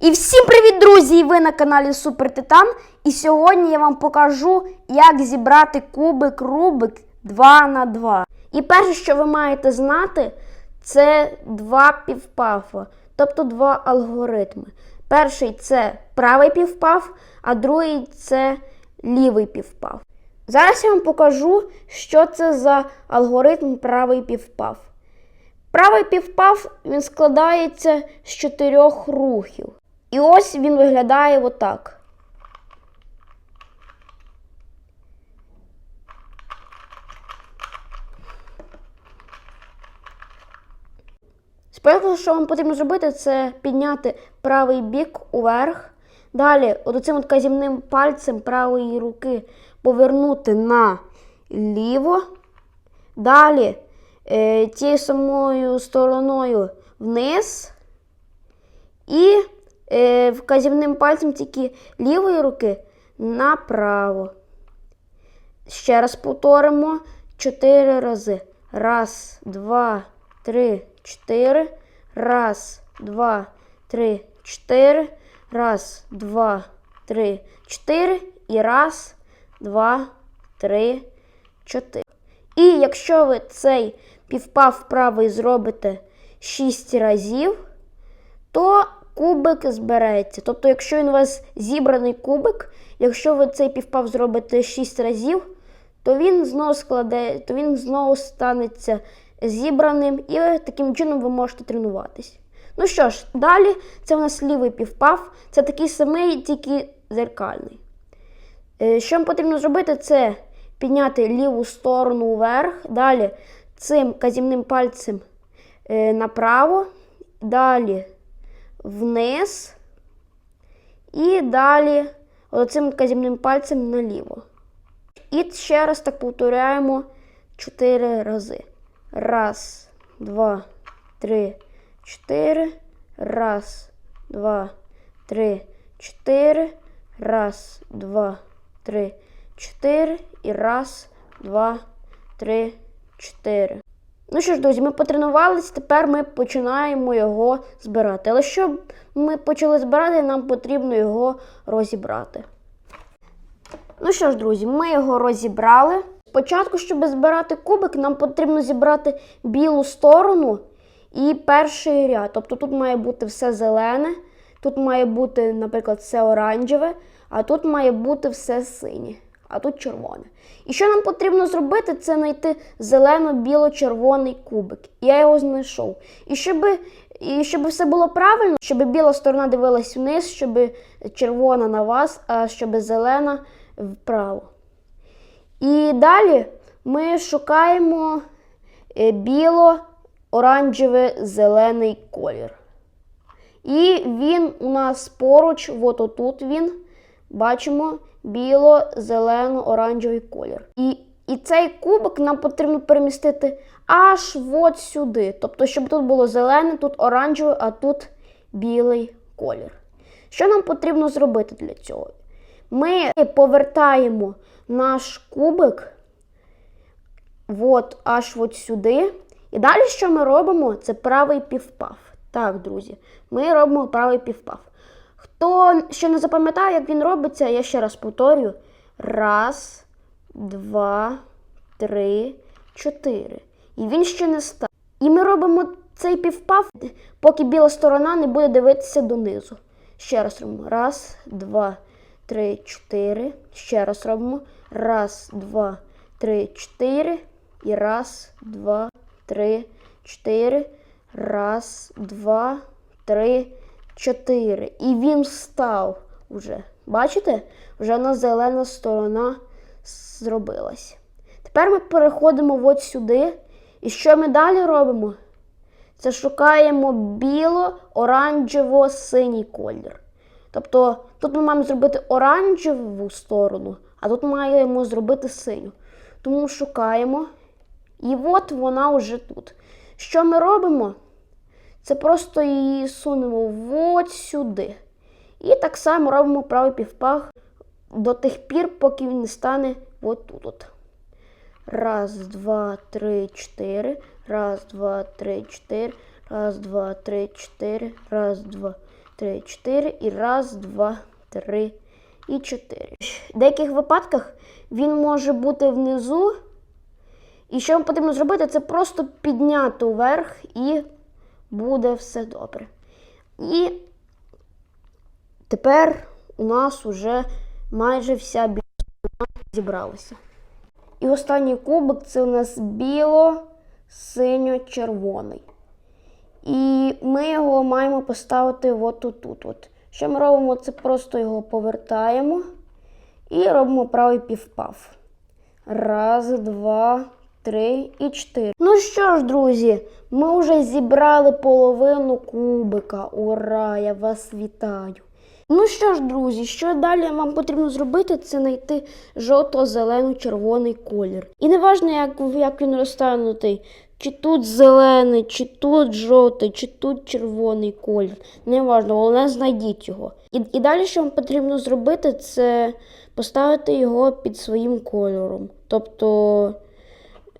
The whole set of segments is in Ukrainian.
І всім привіт, друзі! Ви на каналі Супер Титан. І сьогодні я вам покажу, як зібрати кубик Рубик 2 на 2. І перше, що ви маєте знати, це два півпафа, тобто два алгоритми. Перший це правий півпаф, а другий це лівий півпаф. Зараз я вам покажу, що це за алгоритм правий півпаф. Правий півпав він складається з чотирьох рухів. І ось він виглядає отак. Спочатку, що вам потрібно зробити, це підняти правий бік уверх. Далі, от цим от пальцем правої руки повернути на ліво. Далі е, тією самою стороною вниз. І е, вказівним пальцем тільки лівої руки направо. Ще раз повторимо чотири рази. Раз, два, три, чотири. Раз, два, три, чотири. Раз, два, три, чотири. І раз, два, три, чотири. І якщо ви цей півпав правий зробите 6 разів, то кубик збереться. Тобто, якщо він у вас зібраний кубик, якщо ви цей півпав зробите 6 разів, то він знову складе, то він знову станеться зібраним, і таким чином ви можете тренуватись. Ну що ж, далі це у нас лівий півпав, це такий самий, тільки зеркальний. Е, Що вам потрібно зробити, це підняти ліву сторону вверх, далі цим казівним пальцем е, направо, далі вниз і далі оцим казівним пальцем наліво. І ще раз так повторяємо 4 рази. Раз, два, три, чотири. Раз, два, три, чотири. Раз, два, три, чотири. І раз, два, три, чотири. Ну що ж, друзі, ми потренувались, тепер ми починаємо його збирати. Але щоб ми почали збирати, нам потрібно його розібрати. Ну що ж, друзі, ми його розібрали. Спочатку, щоб збирати кубик, нам потрібно зібрати білу сторону і перший ряд. Тобто тут має бути все зелене, тут має бути, наприклад, все оранжеве, а тут має бути все синє, а тут червоне. І що нам потрібно зробити, це знайти зелено-біло-червоний кубик. Я його знайшов. І щоб, і щоб все було правильно, щоб біла сторона дивилась вниз, щоб червона на вас, а щоб зелена вправо. І далі ми шукаємо е, біло-оранжевий-зелений колір. І він у нас поруч, от отут він, бачимо біло-зелено-оранжевий колір. І, і цей кубик нам потрібно перемістити аж от сюди. Тобто, щоб тут було зелене, тут оранжевий, а тут білий колір. Що нам потрібно зробити для цього? Ми повертаємо наш кубик от, аж от сюди. І далі, що ми робимо, це правий півпав. Так, друзі, ми робимо правий півпав. Хто ще не запам'ятає, як він робиться, я ще раз повторюю. Раз, два, три, чотири. І він ще не став. І ми робимо цей півпав, поки біла сторона не буде дивитися донизу. Ще раз робимо. Раз, два, три, чотири. Ще раз робимо. Раз, два, три, чотири. І раз, два, три, чотири. Раз, два, три, чотири. І він встав уже. Бачите? Вже нас зелена сторона зробилась. Тепер ми переходимо от сюди. І що ми далі робимо? Це шукаємо біло-оранжево-синій колір. Тобто тут ми маємо зробити оранжеву сторону, а тут маємо зробити синю. Тому шукаємо. І от вона вже тут. Що ми робимо? Це просто її сунемо от сюди. І так само робимо правий півпах до тих пір, поки він не стане от тут. От. Раз, два, три, чотири. Раз, два, три, чотири. Раз, два, три, чотири. Раз, два, три, чотири. І раз, два, три і чотири. В деяких випадках він може бути внизу. І що вам потрібно зробити, це просто підняти вверх і буде все добре. І тепер у нас уже майже вся біла зібралася. І останній кубик це у нас біло-синьо-червоний. І ми його маємо поставити от тут. От. Що ми робимо? Це просто його повертаємо і робимо правий півпав. Раз, два, три і чотири. Ну що ж, друзі, ми вже зібрали половину кубика. Ура! Я вас вітаю! Ну що ж, друзі, що далі вам потрібно зробити, це знайти жовто-зелено-червоний колір. І не важливо, як, як він розтанутий, чи тут зелений, чи тут жовтий, чи тут червоний колір. Не важливо, головне знайдіть його. І, і далі, що вам потрібно зробити, це поставити його під своїм кольором. Тобто.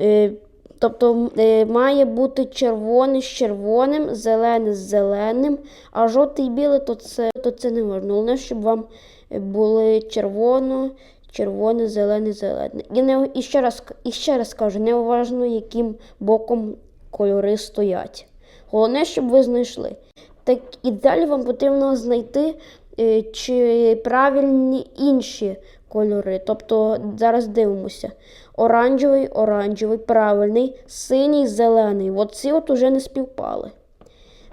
Е, Тобто е, має бути червоний з червоним, зелений з зеленим, а жовтий і білий то це, то це не можна. Головне, щоб вам були червоно, червоне, зелене, зелене. І, не, і, ще раз, і ще раз кажу, не важливо, яким боком кольори стоять. Головне, щоб ви знайшли. Так і далі вам потрібно знайти, е, чи правильні інші кольори. Тобто зараз дивимося. Оранжевий, оранжевий, правильний, синій, зелений. От ці от уже не співпали.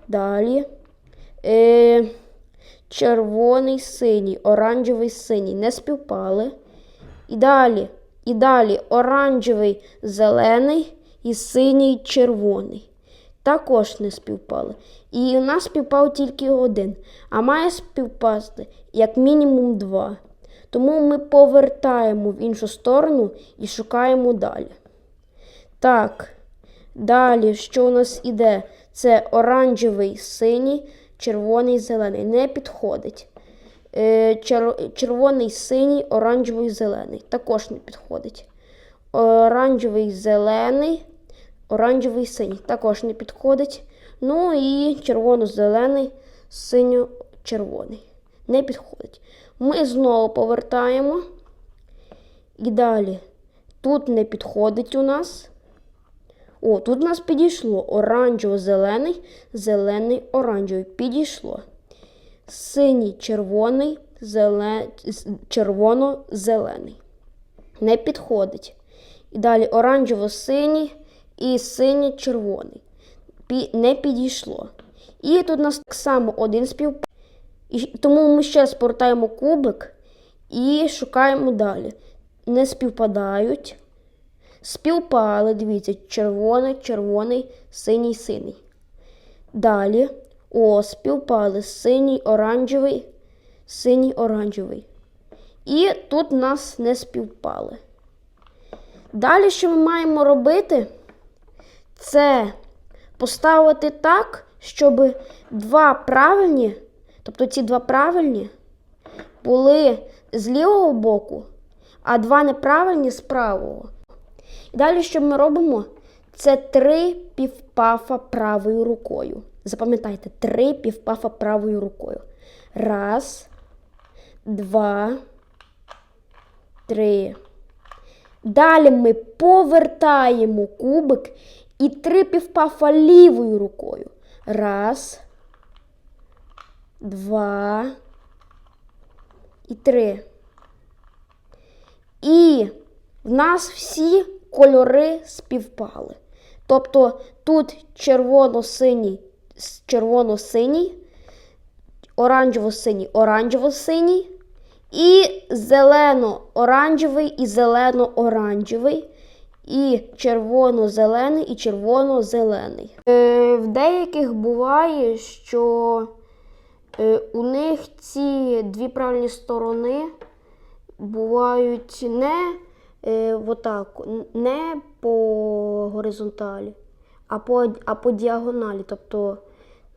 Далі. Е, червоний, синій, оранжевий, синій. Не співпали. І далі. І далі оранжевий, зелений і синій, червоний. Також не співпали. І у нас співпав тільки один, а має співпасти як мінімум два. Тому ми повертаємо в іншу сторону і шукаємо далі. Так, далі, що у нас іде? Це оранжевий, синій, червоний, зелений. Не підходить. Е, чер- червоний, синій, оранжевий, зелений. Також не підходить. Оранжевий, зелений, оранжевий, синій. Також не підходить. Ну і червоно-зелений, синьо-червоний. Не підходить. Ми знову повертаємо. І далі. Тут не підходить у нас. О, тут у нас підійшло. Оранжево-зелений, зелений, оранжевий. Підійшло. Синій, червоний, зелен... червоно-зелений. Не підходить. І далі оранжево-синій і синій-червоний. Пі... Не підійшло. І тут у нас так само один співпав. І тому ми ще спортаємо кубик і шукаємо далі. Не співпадають. Співпали, дивіться, червоний, червоний, синій, синій. Далі. О, співпали синій, оранжевий, синій, оранжевий. І тут нас не співпали. Далі, що ми маємо робити, це поставити так, щоб два правильні. Тобто ці два правильні були з лівого боку, а два неправильні з правого. І далі, що ми робимо? Це три півпафа правою рукою. Запам'ятайте, три півпафа правою рукою. Раз, два, три. Далі ми повертаємо кубик і три півпафа лівою рукою. Раз два і три. І в нас всі кольори співпали. Тобто тут червоно-синій, червоно-синій, оранжево-синій, оранжево-синій, і зелено-оранжевий і зелено-оранжевий, і червоно-зелений і червоно-зелений. Е, в деяких буває, що У них ці дві правильні сторони бувають не е, отак, не по горизонталі, а по, а по діагоналі. Тобто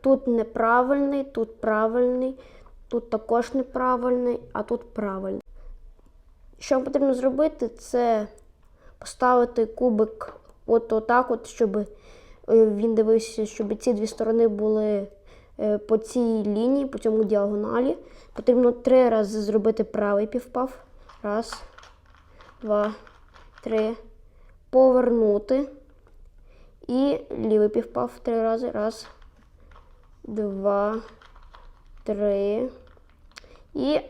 тут неправильний, тут правильний, тут також неправильний, а тут правильний. Що потрібно зробити, це поставити кубик от отак, от, щоб е, він дивився, щоб ці дві сторони були е, по цій лінії, по цьому діагоналі. Потрібно три рази зробити правий півпав. Раз, два, три. Повернути. І лівий півпав три рази. Раз, два, три. І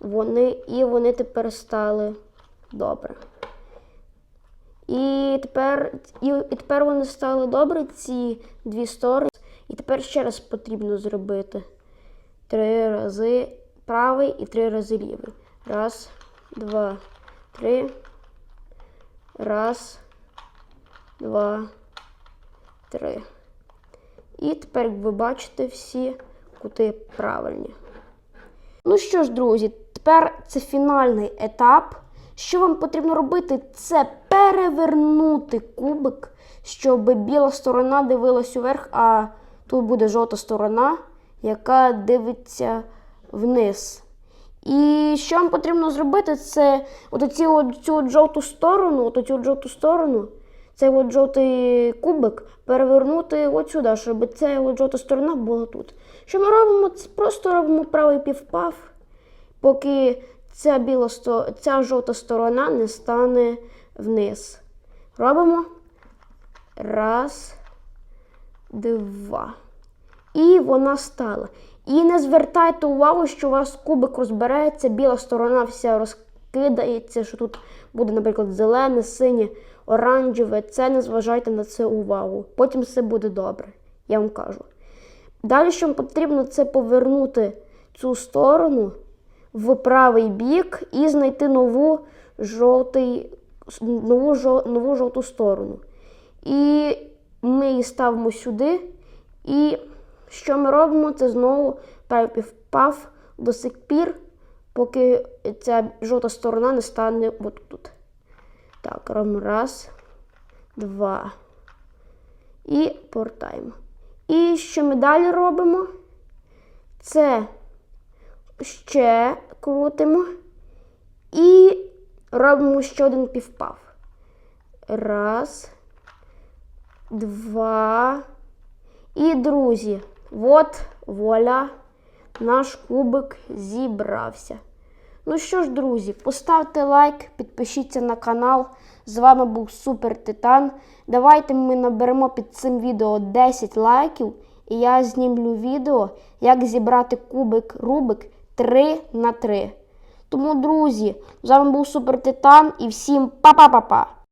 вони, і вони тепер стали добре. І тепер, і, і тепер вони стали добре, ці дві сторони. І тепер ще раз потрібно зробити три рази правий і три рази лівий. Раз, два, три. Раз, два, три. І тепер, як ви бачите, всі кути правильні. Ну що ж, друзі, тепер це фінальний етап. Що вам потрібно робити? Це перевернути кубик, щоб біла сторона дивилась уверх, а тут буде жовта сторона, яка дивиться вниз. І що вам потрібно зробити, це от оці от, цю от жовту сторону, от оцю от жовту сторону, цей от жовтий кубик перевернути от сюди, щоб ця от жовта сторона була тут. Що ми робимо? Це просто робимо правий півпав, поки ця, біла, ця жовта сторона не стане вниз. Робимо. Раз, два. І вона стала. І не звертайте увагу, що у вас кубик розбирається, біла сторона вся розкидається, що тут буде, наприклад, зелене, синє, оранжеве. Це не зважайте на це увагу. Потім все буде добре, я вам кажу. Далі, що вам потрібно, це повернути цю сторону в правий бік і знайти нову, жовтий, нову, жо- нову жовту сторону. І ми її ставимо сюди. І що ми робимо? Це знову перепівпав до сих пір, поки ця жовта сторона не стане от тут. Так, робимо раз, два. І повертаємо. І що ми далі робимо? Це ще крутимо і робимо ще один півпав. Раз, два. І, друзі, от вуаля, наш кубик зібрався. Ну що ж, друзі, поставте лайк, підпишіться на канал. З вами був Супер Титан. Давайте ми наберемо під цим відео 10 лайків, і я знімлю відео, як зібрати кубик Рубик 3 на 3. Тому, друзі, з вами був Супер Титан і всім па-па-па-па!